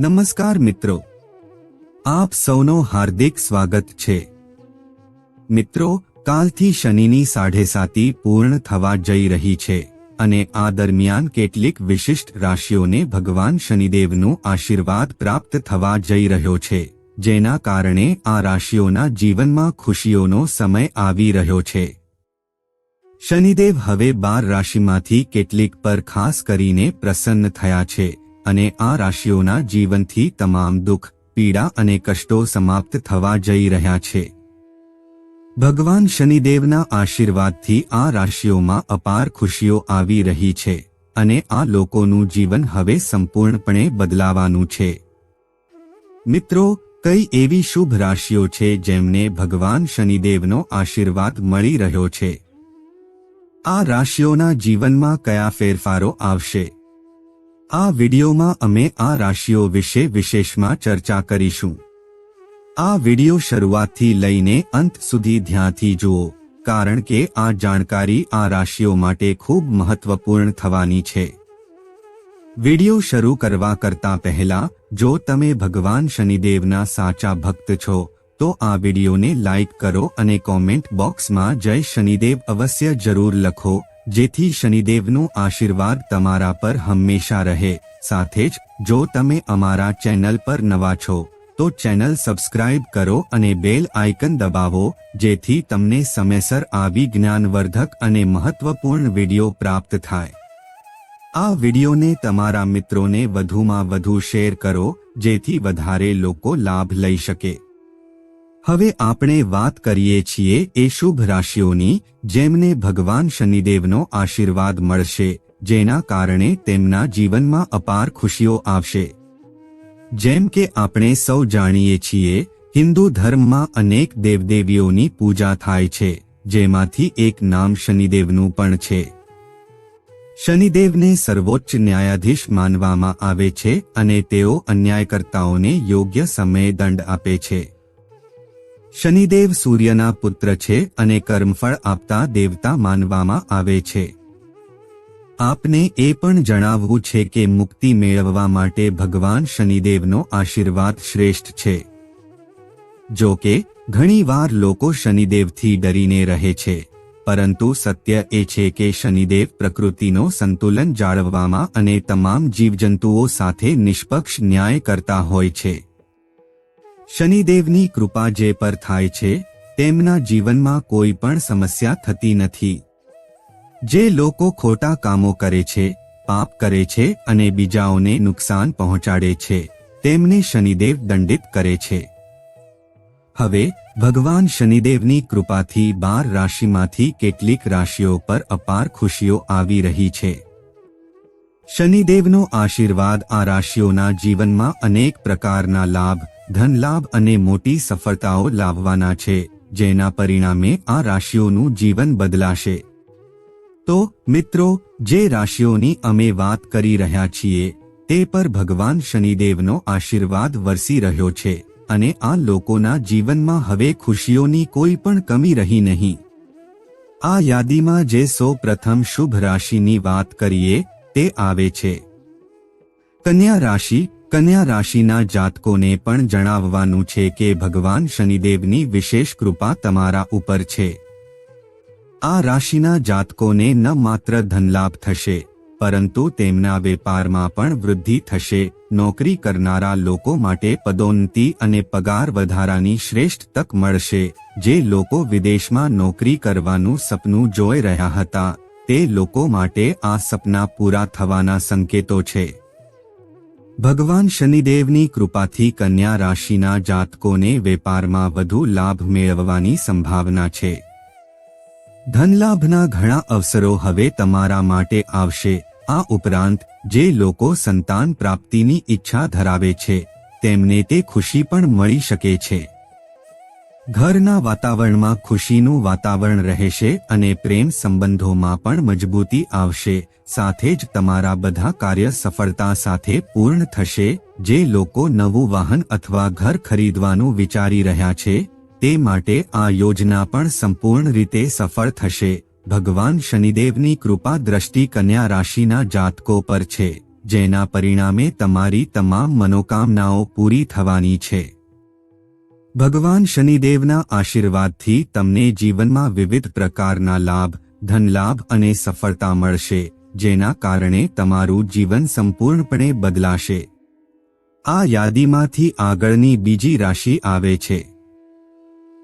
નમસ્કાર મિત્રો. આપ સૌનો હાર્દિક સ્વાગત છે. મિત્રો, કાલથી શનિની સાઢે સાતી પૂર્ણ થવા જઈ રહી છે અને આ દરમિયાન કેટલીક વિશિષ્ટ રાશિઓને ભગવાન શનિદેવનું આશીર્વાદ પ્રાપ્ત થવા જઈ રહ્યો છે, જેના કારણે આ રાશિઓના જીવનમાં ખુશીઓનો સમય આવી રહ્યો છે. શનિદેવ હવે બાર રાશિમાંથી કેટલીક પર ખાસ કરીને પ્રસન્ન થયા છે અને આ રાશિઓના જીવનથી તમામ દુઃખ, પીડા અને કષ્ટો સમાપ્ત થવા જઈ રહ્યા છે. ભગવાન શનિદેવના આશીર્વાદથી આ રાશિઓમાં અપાર ખુશીઓ આવી રહી છે અને આ લોકોનું જીવન હવે સંપૂર્ણપણે બદલાવાનું છે. મિત્રો, કઈ એવી શુભ રાશિઓ છે જેમને ભગવાન શનિદેવનો આશીર્વાદ મળી રહ્યો છે? આ રાશિઓના જીવનમાં કયા ફેરફારો આવશે? આ વિડિયોમાં અમે આ રાશિઓ વિશે વિશેષમાં ચર્ચા કરીશું. આ વિડિયો શરૂઆતથી લઈને અંત સુધી ધ્યાનથી જુઓ, કારણ કે આ જાણકારી આ રાશિઓ માટે ખૂબ મહત્વપૂર્ણ થવાની છે. વિડિયો શરૂ કરવા કરતા પહેલા, જો તમે ભગવાન શનિદેવના સાચા ભક્ત છો, તો આ વિડિયોને લાઇક કરો અને કોમેન્ટ બોક્સમાં જય શનિદેવ અવશ્ય જરૂર લખો. જેથી શનિદેવનું આશીર્વાદ તમારા પર હંમેશા રહે. સાથે જ, જો તમે અમારા ચેનલ પર નવા છો, તો ચેનલ સબસ્ક્રાઇબ કરો અને બેલ આઇકન દબાવો, જેથી તમને સમયસર આવી જ્ઞાનવર્ધક અને મહત્વપૂર્ણ વીડિયો પ્રાપ્ત થાય. આ વિડિયોને તમારા મિત્રોને વધુમાં વધુ શેર કરો, જેથી વધારે લોકો લાભ લઈ શકે. હવે આપણે વાત કરીએ છીએ એ શુભ રાશિઓની, જેમને ભગવાન શનિદેવનો આશીર્વાદ મળશે, જેના કારણે તેમના જીવનમાં અપાર ખુશીઓ આવશે. જેમ કે આપણે સૌ જાણીએ છીએ, હિન્દુ ધર્મમાં અનેક દેવદેવીઓની પૂજા થાય છે, જેમાંથી એક નામ શનિદેવનું પણ છે. શનિદેવને સર્વોચ્ચ ન્યાયાધીશ માનવામાં આવે છે અને તેઓ અન્યાયકર્તાઓને યોગ્ય સમયે દંડ આપે છે. શનિદેવ સૂર્યના પુત્ર છે અને કર્મફળ આપતા દેવતા માનવામાં આવે છે. આપને એ પણ જણાવવું છે કે મુક્તિ મેળવવા માટે ભગવાન શનિદેવનો આશીર્વાદ શ્રેષ્ઠ છે. જો કે ઘણીવાર લોકો શનિદેવથી ડરીને રહે છે, પરંતુ સત્ય એ છે કે શનિદેવ પ્રકૃતિનો સંતુલન જાળવવામાં અને તમામ જીવજંતુઓ સાથે નિષ્પક્ષ ન્યાય કરતા હોય છે. શનિદેવની કૃપા જે પર થાય છે, તેમના જીવનમાં કોઈ પણ સમસ્યા થતી નથી. જે લોકો ખોટા કામો કરે છે, પાપ કરે છે અને બીજાઓને નુકસાન પહોંચાડે છે, તેમને શનિદેવ દંડિત કરે છે. હવે, ભગવાન શનિદેવની કૃપાથી બાર રાશિમાંથી કેટલીક રાશિઓ પર અપાર ખુશીઓ આવી રહી છે. શનિદેવનો આશીર્વાદ આ રાશિઓના જીવનમાં અનેક પ્રકારના લાભ ધનલાભ અને મોટી સફળતાઓ લાવવાના છે, જેના પરિણામે આ રાશિઓનું જીવન બદલાશે. તો, મિત્રો, જે રાશિઓની અમે વાત કરી રહ્યા છીએ, તે પર ભગવાન શનિદેવનો આશીર્વાદ વરસી રહ્યો છે, અને આ લોકોના જીવનમાં હવે ખુશીઓની કોઈ પણ કમી રહી નહીં. આ યાદીમાં જે સૌ પ્રથમ શુભ રાશિની વાત કરીએ, તે આવે છે. કન્યા રાશિ કન્યા રાશિના જાતકોને પણ જણાવવાનું છે કે ભગવાન શનિદેવની વિશેષ કૃપા તમારા ઉપર છે. આ રાશિના જાતકોને ન માત્ર ધનલાભ થશે, પરંતુ તેમના વેપારમાં પણ વૃદ્ધિ થશે. નોકરી કરનારા લોકો માટે પદોન્નતિ અને પગાર વધારાની શ્રેષ્ઠ તક મળશે. જે લોકો વિદેશમાં નોકરી કરવાનું સપનું જોઈ રહ્યા હતા, તે લોકો માટે આ સપના પૂરા થવાના સંકેતો છે. ભગવાન શનિદેવની કૃપાથી કન્યા રાશિના જાતકોને વેપારમાં વધુ લાભ મેળવવાની સંભાવના છે. ધનલાભના ઘણા અવસરો હવે તમારા માટે આવશે. આ ઉપરાંત, જે લોકો સંતાન પ્રાપ્તિની ઈચ્છા ધરાવે છે, તેમને તે ખુશી પણ મળી શકે છે. ઘરના વાતાવરણમાં ખુશીનું વાતાવરણ રહેશે અને પ્રેમ સંબંધોમાં પણ મજબૂતી આવશે. સાથે જ તમારા બધા કાર્ય સફળતા સાથે પૂર્ણ થશે. જે લોકો નવું વાહન અથવા ઘર ખરીદવાનું વિચારી રહ્યા છે, તે માટે આ યોજના પણ સંપૂર્ણ રીતે સફળ થશે. ભગવાન શનિદેવની કૃપા દ્રષ્ટિ કન્યા રાશિના જાતકો પર છે, જેના પરિણામે તમારી તમામ મનોકામનાઓ પૂરી થવાની છે. ભગવાન શનિદેવના આશીર્વાદથી તમને જીવનમાં વિવિધ પ્રકારના લાભ, ધનલાભ અને સફળતા મળશે. જેના કારણે તમારું જીવન સંપૂર્ણપણે બદલાશે. આ યાદીમાંથી આગળની બીજી રાશિ આવે છે.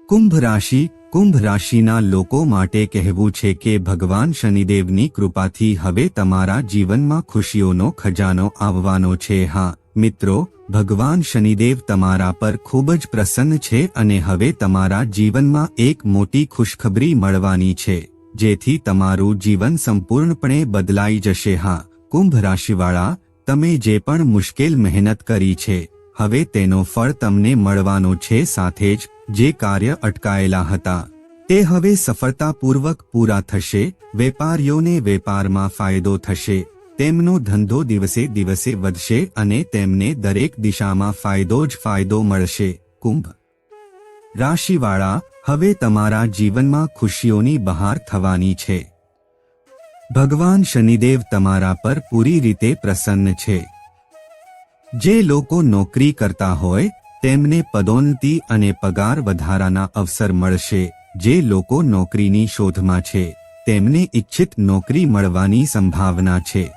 કુંભ રાશિ, કુંભ રાશિના લોકો માટે કહેવું છે કે ભગવાન શનિદેવની કૃપાથી હવે તમારા જીવનમાં ખુશીઓનો ખજાનો આવવાનો છે. હા, મિત્રો, ભગવાન શનિદેવ તમારા પર ખૂબ જ પ્રસન્ન છે અને હવે તમારા જીવનમાં એક મોટી ખુશખબરી મળવાની છે. જેથી તમારું જીવન સંપૂર્ણપણે બદલાઈ જશે. હા, કુંભ રાશિવાળા, તમે જે પણ મુશ્કેલ મહેનત કરી છે, હવે તેનો ફળ તમને મળવાનો છે સાથે જ જે કાર્ય અટકાયેલા હતા. તે હવે સફળતાપૂર્વક પૂરા થશે, વેપારીઓને વેપારમાં ફાયદો થશે, તેમનો ધંધો દિવસે દિવસે વધશે અને તેમને દરેક દિશામાં ફાયદો જ ફાયદો મળશે. કુંભ રાશિવાળા, હવે તમારા જીવનમાં ખુશીઓની બહાર થવાની છે. ભગવાન શનિદેવ તમારા પર પૂરી રીતે પ્રસન્ન છે. જે લોકો નોકરી કરતા હોય, તેમને પદોન્નતિ અને પગાર વધારાના અવસર મળશે. જે લોકો નોકરીની શોધમાં છે, તેમને ઇચ્છિત નોકરી મળવાની સંભાવના છે.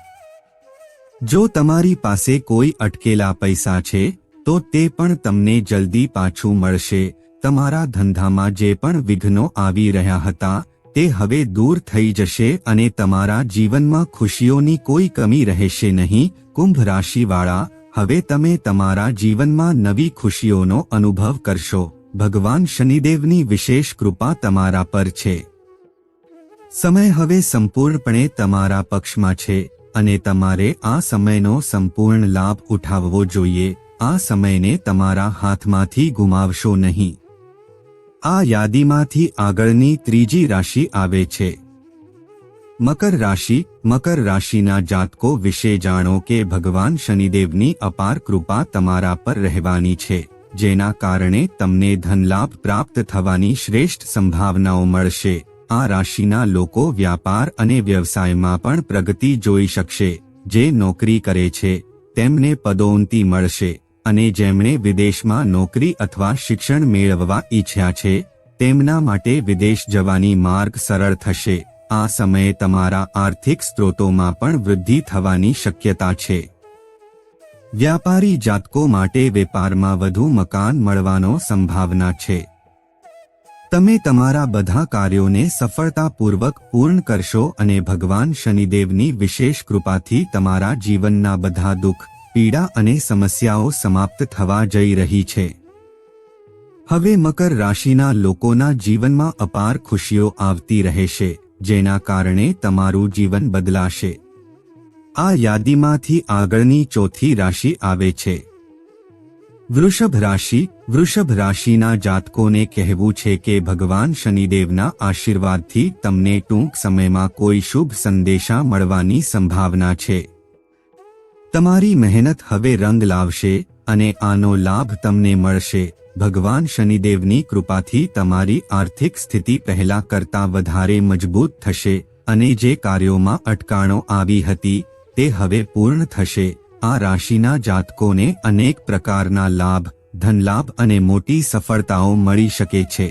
જો તમારી પાસે કોઈ અટકેલા પૈસા છે, તો તે પણ તમને જલ્દી પાછું મળશે. તમારા ધંધામાં જે પણ વિઘ્નો આવી રહ્યા હતા, તે હવે દૂર થઈ જશે અને તમારા જીવનમાં ખુશીઓની કોઈ કમી રહેશે નહીં. કુંભ રાશિવાળા, હવે તમે તમારા જીવનમાં નવી ખુશીઓનો અનુભવ કરશો. ભગવાન શનિદેવની વિશેષ કૃપા તમારા પર છે. સમય હવે સંપૂર્ણપણે તમારા પક્ષમાં છે અને તમારે આ સમયનો સંપૂર્ણ લાભ ઉઠાવવો જોઈએ. આ સમયને તમારા હાથમાંથી ગુમાવશો નહીં. આ યાદીમાંથી આગળની ત્રીજી રાશિ આવે છે. મકર રાશિ, મકર રાશિના જાતકો વિશે જાણો કે ભગવાન શનિદેવની અપાર કૃપા તમારા પર રહેવાની છે, જેના કારણે તમને ધનલાભ પ્રાપ્ત થવાની શ્રેષ્ઠ સંભાવનાઓ મળશે. આ રાશિના લોકો વ્યાપાર અને વ્યવસાયમાં પણ પ્રગતિ જોઈ શકશે, જે નોકરી કરે છે, તેમને પદોન્નતિ મળશે. અને જેમણે વિદેશમાં નોકરી અથવા શિક્ષણ મેળવવા ઈચ્છ્યા છે, તેમના માટે વિદેશ જવાની માર્ગ સરળ થશે. આ સમયે તમારા આર્થિક સ્ત્રોતોમાં પણ વૃદ્ધિ થવાની શક્યતા છે. વ્યાપારી જાતકો માટે વેપારમાં વધુ મકાન મળવાનો સંભાવના છે. તમે તમારા બધા કાર્યોને સફળતાપૂર્વક પૂર્ણ કરશો અને ભગવાન શનિદેવની વિશેષ કૃપાથી તમારા જીવનના બધા દુઃખ પીડા અને સમસ્યાઓ સમાપ્ત થવા જઈ રહી છે. હવે મકર રાશિના લોકોના જીવનમાં અપાર ખુશીઓ આવતી રહેશે, જેના કારણે તમારું જીવન બદલાશે. આ યાદીમાંથી આગળની ચોથી રાશિ આવે છે. વૃષભ રાશિ, વૃષભ રાશિના જાતકોને કહેવું છે કે ભગવાન શનિદેવના આશીર્વાદથી તમને ટૂંક સમયમાં કોઈ શુભ સંદેશા મળવાની સંભાવના છે. તમારી મહેનત હવે રંગ લાવશે અને આનો લાભ તમને મળશે. ભગવાન શનિદેવની કૃપાથી તમારી આર્થિક સ્થિતિ પહેલા કરતાં વધારે મજબૂત થશે અને જે કાર્યોમાં અટકાણો આવી હતી, તે હવે પૂર્ણ થશે. આ રાશિના જાતકોને અનેક પ્રકારના લાભ, ધનલાભ અને મોટી સફળતાઓ મળી શકે છે.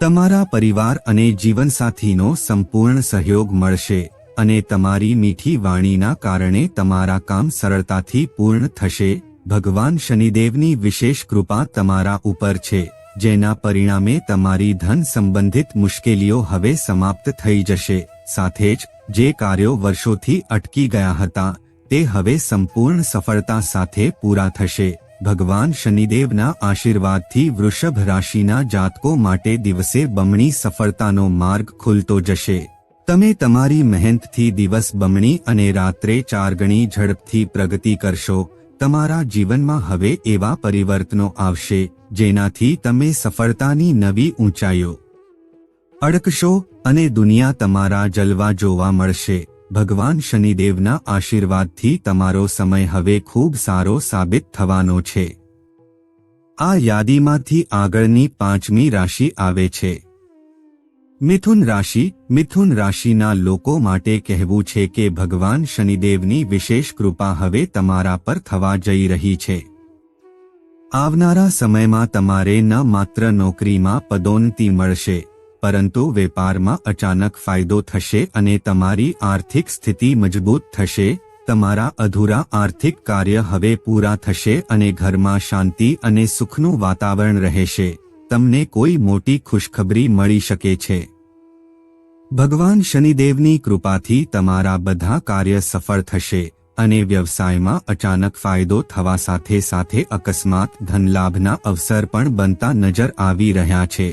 તમારા પરિવાર અને જીવનસાથીનો સંપૂર્ણ સહયોગ મળશે. અને તમારી મીઠી વાણીના કારણે તમારા કામ સરળતાથી પૂર્ણ થશે. ભગવાન શનિદેવની વિશેષ કૃપા તમારા ઉપર છે, જેના પરિણામે તમારી ધન સંબંધિત મુશ્કેલીઓ હવે સમાપ્ત થઈ જશે. સાથે જ, જે કાર્યો વર્ષોથી અટકી ગયા હતા, તે હવે સંપૂર્ણ સફળતા સાથે પૂરા થશે. ભગવાન શનિદેવના આશીર્વાદથી વૃષભ રાશિના જાતકો માટે દિવસે બમણી સફળતાનો માર્ગ ખુલતો જશે. તમે તમારી મહેનતથી દિવસ બમણી અને રાત્રે ચાર ગણી ઝડપથી પ્રગતિ કરશો, તમારા જીવનમાં હવે એવા પરિવર્તનો આવશે, જેનાથી તમે સફળતાની નવી ઊંચાઈઓ અડકશો અને દુનિયા તમારા જલવા જોવા મળશે. ભગવાન શનિદેવના આશીર્વાદથી તમારો સમય હવે ખૂબ સારો સાબિત થવાનો છે. આ યાદીમાંથી આગળની પાંચમી રાશિ આવે છે. મિથુન રાશિ, મિથુન રાશિના લોકો માટે કહેવું છે કે ભગવાન શનિદેવની વિશેષ કૃપા હવે તમારા પર થવા જઈ રહી છે. આવનારા સમયમાં તમારે ન માત્ર નોકરીમાં પદોન્નતિ મળશે, પરંતુ વેપારમાં અચાનક ફાયદો થશે અને તમારી આર્થિક સ્થિતિ મજબૂત થશે, તમારા અધૂરા આર્થિક કાર્ય હવે પૂરા થશે અને ઘરમાં શાંતિ અને સુખનું વાતાવરણ રહેશે, તમને કોઈ મોટી ખુશખબરી મળી શકે છે. ભગવાન શનિદેવની કૃપાથી તમારા બધા કાર્ય સફળ થશે અને વ્યવસાયમાં અચાનક ફાયદો થવા સાથે સાથે અકસ્માત, ધનલાભના અવસર પણ બનતા નજર આવી રહ્યા છે.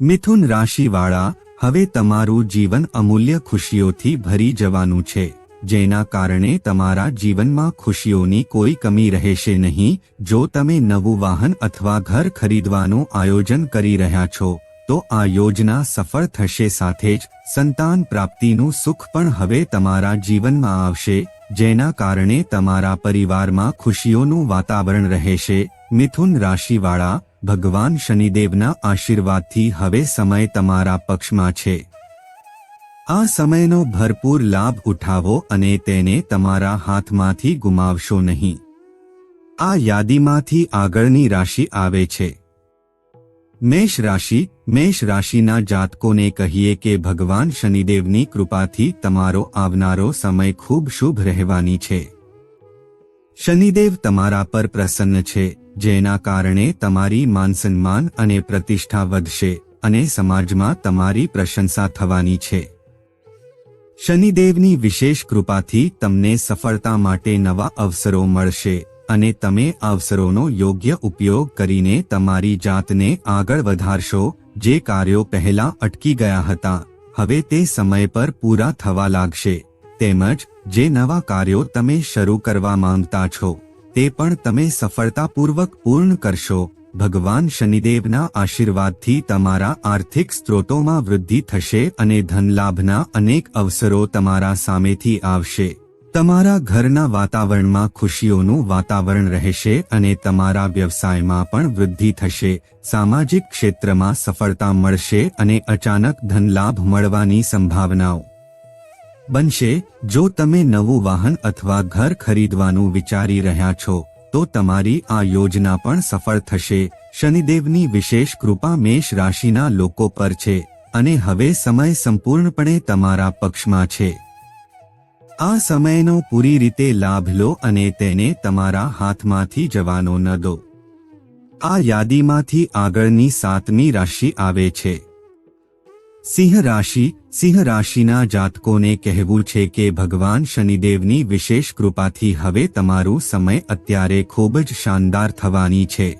મિથુન રાશિવાળા, હવે તમારું જીવન અમૂલ્ય ખુશીઓથી ભરી જવાનું છે, જેના કારણે તમારા જીવનમાં ખુશીઓની કોઈ કમી રહેશે નહીં, જો તમે નવું વાહન અથવા ઘર ખરીદવાનું આયોજન કરી રહ્યા છો. તો આ યોજના સફળ થશે સાથે જ સંતાન પ્રાપ્તિનું સુખ પણ હવે તમારા જીવનમાં આવશે, જેના કારણે તમારા પરિવારમાં ખુશીઓનું વાતાવરણ રહેશે. મિથુન રાશિવાળા, ભગવાન શનિદેવના આશીર્વાદથી હવે સમય તમારા પક્ષમાં છે. આ સમયનો ભરપૂર લાભ ઉઠાવો અને તેને તમારા હાથમાંથી ગુમાવશો નહીં. આ યાદીમાંથી આગળની રાશિ આવે છે. મેષ રાશિ, મેષ રાશિના જાતકોને કહીએ કે ભગવાન શનિદેવની કૃપાથી તમારો આવનારો સમય ખૂબ શુભ રહેવાની છે. શનિદેવ તમારા પર પ્રસન્ન છે, જેના કારણે તમારી માનસન્માન અને પ્રતિષ્ઠા વધશે અને સમાજમાં તમારી પ્રશંસા થવાની છે. શનિદેવની વિશેષ કૃપાથી તમને સફળતા માટે નવા અવસરો મળશે. અને તમે અવસરોનો યોગ્ય ઉપયોગ કરીને તમારી જાતને આગળ વધારશો, જે કાર્યો પહેલા અટકી ગયા હતા, હવે તે સમય પર પૂરા થવા લાગશે. તેમજ, જે નવા કાર્યો તમે શરૂ કરવા માંગતા છો, તે પણ તમે સફળતાપૂર્વક પૂર્ણ કરશો. ભગવાન શનિદેવના આશીર્વાદથી તમારા આર્થિક સ્ત્રોતોમાં વૃદ્ધિ થશે અને ધનલાભના અનેક અવસરો તમારા સામેથી આવશે. તમારા ઘરના વાતાવરણમાં ખુશીઓનું વાતાવરણ રહેશે અને તમારા વ્યવસાયમાં પણ વૃદ્ધિ થશે, સામાજિક ક્ષેત્રમાં સફળતા મળશે અને અચાનક ધનલાભ મળવાની સંભાવનાઓ બનશે. જો તમે નવું વાહન અથવા ઘર ખરીદવાનું વિચારી રહ્યા છો, તો તમારી આ યોજના પણ સફળ થશે. શનિદેવની વિશેષ કૃપા મેષ રાશિના લોકો પર છે અને હવે સમય સંપૂર્ણપણે તમારા પક્ષમાં છે. આ સમયનો પૂરી રીતે લાભ લો અને તેને તમારા હાથમાંથી જવાનો ન દો. આ યાદીમાંથી આગળની સાતમી રાશિ આવે છે. સિંહ રાશિ, સિંહ રાશિના જાતકોને કહેવું છે કે ભગવાન શનિદેવની વિશેષ કૃપાથી હવે તમારું સમય અત્યારે ખૂબ જ શાનદાર થવાની છે.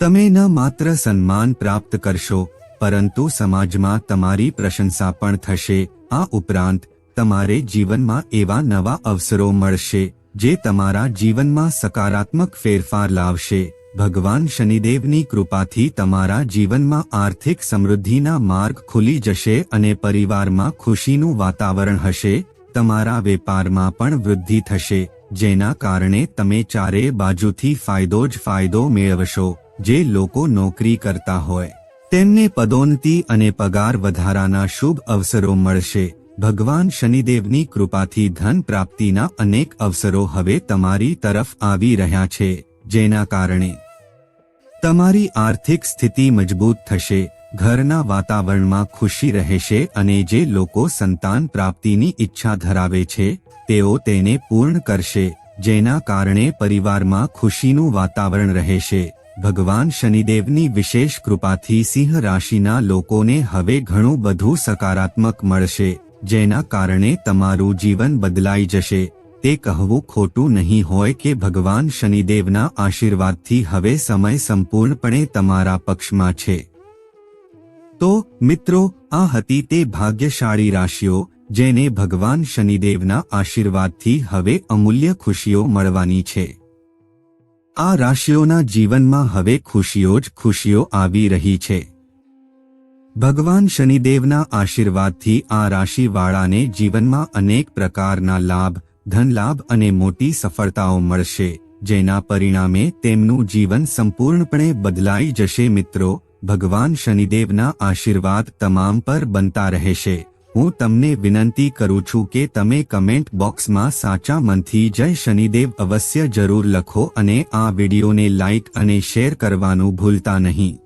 તમે ન માત્ર સન્માન પ્રાપ્ત કરશો, પરંતુ સમાજમાં તમારી પ્રશંસા પણ થશે. આ ઉપરાંત તમારે જીવનમાં એવા નવા અવસરો મળશે, જે તમારા જીવનમાં સકારાત્મક ફેરફાર લાવશે. ભગવાન શનિદેવની કૃપાથી તમારા જીવનમાં આર્થિક સમૃદ્ધિના માર્ગ ખુલી જશે અને પરિવારમાં ખુશીનું વાતાવરણ હશે. તમારા વેપારમાં પણ વૃદ્ધિ થશે, જેના કારણે તમે ચારે બાજુથી ફાયદો જ ફાયદો મેળવશો, જે લોકો નોકરી કરતા હોય. તેમને પદોન્નતિ અને પગાર વધારાના શુભ અવસરો મળશે. ભગવાન શનિદેવની કૃપાથી ધન પ્રાપ્તિના અનેક અવસરો હવે તમારી તરફ આવી રહ્યા છે, જેના કારણે તમારી આર્થિક સ્થિતિ મજબૂત થશે, ઘરના વાતાવરણમાં ખુશી રહેશે અને જે લોકો સંતાન પ્રાપ્તિની ઈચ્છા ધરાવે છે, તેઓ તેને પૂર્ણ કરશે, જેના કારણે પરિવારમાં ખુશીનું વાતાવરણ રહેશે. ભગવાન શનિદેવની વિશેષ કૃપાથી સિંહ રાશિના લોકોને હવે ઘણું બધું સકારાત્મક મળશે. જેના કારણે તમારું જીવન બદલાઈ જશે. તે કહેવું ખોટું નહીં હોય કે ભગવાન શનિદેવના આશીર્વાદથી હવે સમય સંપૂર્ણપણે તમારા પક્ષમાં છે. તો, મિત્રો, આ હતી તે ભાગ્યશાળી રાશિઓ, જેને ભગવાન શનિદેવના આશીર્વાદથી હવે અમૂલ્ય ખુશીઓ મળવાની છે. આ રાશિઓના જીવનમાં હવે ખુશીઓ જ ખુશીઓ આવી રહી છે. ભગવાન શનિદેવના આશીર્વાદથી આ રાશિવાળાને જીવનમાં અનેક પ્રકારના લાભ, ધનલાભ અને મોટી સફળતાઓ મળશે, જેના પરિણામે તેમનું જીવન સંપૂર્ણપણે બદલાઈ જશે. મિત્રો, ભગવાન શનિદેવના આશીર્વાદ તમામ પર બનતા રહેશે. હું તમને વિનંતી કરું છું કે તમે કમેન્ટ બોક્સમાં સાચા મનથી જય શનિદેવ અવશ્ય જરૂર લખો અને આ વિડીયોને લાઇક અને શેર કરવાનું ભૂલતા નહીં.